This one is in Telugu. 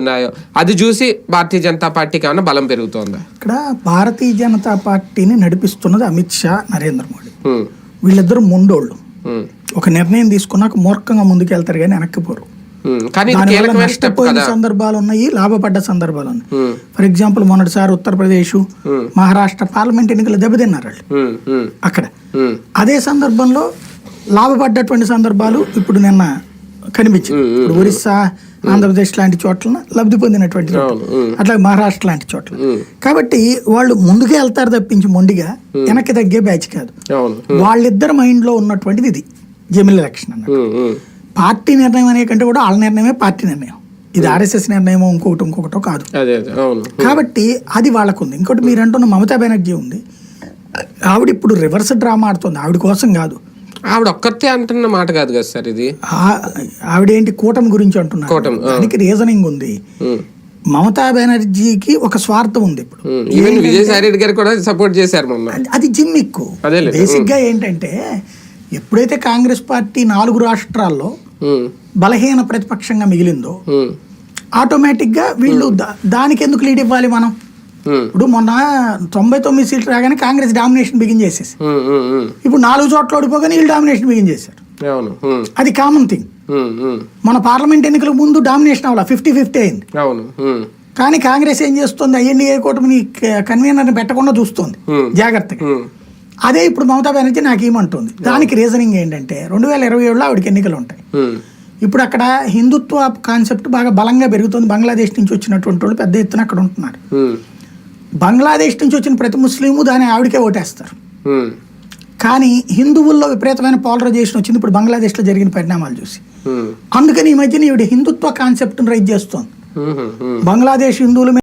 ఉన్నాయో. అది చూసి భారతీయ జనతా పార్టీకి ఏమైనా బలం పెరుగుతోందా? ఇక్కడ భారతీయ జనతా పార్టీని నడిపిస్తున్నది అమిత్ షా నరేంద్ర మోడీ. వీళ్ళిద్దరు మొండోళ్ళు. ఒక నిర్ణయం తీసుకున్నాక మూర్ఖంగా కానీ వెనక్కిపోరు. ఉమ్. కానీ స్టెప్ నష్టపోయిన సందర్భాలు ఉన్నాయి లాభపడ్డ సందర్భాలు ఉన్నాయి ఫర్ ఎగ్జాంపుల్ మొన్నటిసారి ఉత్తరప్రదేశ్ మహారాష్ట్ర పార్లమెంట్ ఎన్నికలు దెబ్బతిన్నారు వాళ్ళు. అక్కడ. అదే సందర్భంలో లాభపడ్డటువంటి సందర్భాలు ఇప్పుడు నిన్న కనిపించింది ఇప్పుడు ఒరిస్సా ఆంధ్రప్రదేశ్ లాంటి చోట్ల లబ్ధి పొందినటువంటి అట్లాగే మహారాష్ట్ర లాంటి చోట్ల. కాబట్టి వాళ్ళు ముందుకే వెళ్తారు తప్పించి మొండిగా వెనక్కి తగ్గే బ్యాచ్ కాదు. వాళ్ళిద్దరి మైండ్లో ఉన్నటువంటిది ఇది. జమిల్ ఎలక్షన్ అన్నట్టు. ఉమ్, పార్టీ నిర్ణయం అనే కంటే కూడా వాళ్ళ నిర్ణయమే పార్టీ నిర్ణయం. ఇది ఆర్ఎస్ఎస్ నిర్ణయం ఇంకొకటి ఇంకొకటో కాదు. కాబట్టి అది వాళ్ళకు ఉంది ఇంకోటి మీరు అంటున్న మమతా బెనర్జీ ఉంది. ఆవిడ ఇప్పుడు రివర్స్ డ్రామా ఆడుతుంది. ఆవిడ కోసం కాదు. ఆవిడ ఒక్కతే అంటున్న మాట కాదు కదా సార్ ఇది? ఆ- ఆవిడేంటి కూటమి గురించి అంటున్నారు? కూటమి. దానికి రీజనింగ్ ఉంది. మమతా బెనర్జీకి ఒక స్వార్థం ఉంది ఇప్పుడు. విజయసాయి రెడ్డి గారు కూడా సపోర్ట్ చేశారు మొన్న. అది- జిమ్మిక్కు. అదేలే. బేసిక్గా ఏంటంటే ఎప్పుడైతే కాంగ్రెస్ పార్టీ నాలుగు రాష్ట్రాల్లో బలహీన ప్రతిపక్షంగా మిగిలిందో ఆటోమేటిక్గా వీళ్ళు దానికి ఎందుకు లీడ్ ఇవ్వాలి మనం? ఇప్పుడు మొన్న తొంభై తొమ్మిది సీట్లు రాగానే కాంగ్రెస్ డామినేషన్ బిగిన్ చేసేసి. ఉమ్, ఉమ్. ఇప్పుడు నాలుగు చోట్ల ఓడిపోగానే వీళ్ళు డామినేషన్ బిగిన్ చేశారు. అది కామన్ థింగ్ మన పార్లమెంట్ ఎన్నికల ముందు డామినేషన్ అవ్వాలి? ఫిఫ్టీ ఫిఫ్టీ అయింది కానీ కాంగ్రెస్ ఏం చేస్తుంది? ఐఎన్డీఏ కూటమిని కన్వీనర్ని పెట్టకుండా చూస్తుంది. Hmm. జాగ్రత్తగా. అదే ఇప్పుడు మమతా బెనర్జీ నాకు ఏమంటుంది? దానికి రీజనింగ్ ఏంటంటే రెండు వేల ఇరవై ఏడులో ఆవిడకి ఎన్నికలు ఉంటాయి. ఇప్పుడు అక్కడ హిందుత్వ కాన్సెప్ట్ బాగా బలంగా పెరుగుతుంది. బంగ్లాదేశ్ నుంచి వచ్చినటువంటి వాళ్ళు పెద్ద ఎత్తున అక్కడ ఉంటున్నారు. బంగ్లాదేశ్ నుంచి వచ్చిన ప్రతి ముస్లిము దాని ఆవిడకే ఓటేస్తారు. కానీ హిందువుల్లో విపరీతమైన పాలరైజేషన్ వచ్చింది ఇప్పుడు బంగ్లాదేశ్లో జరిగిన పరిణామాలు చూసి. అందుకని ఈ మధ్యన ఈవిడ హిందుత్వ కాన్సెప్ట్ని రైజ్ చేస్తోంది. బంగ్లాదేశ్ హిందువుల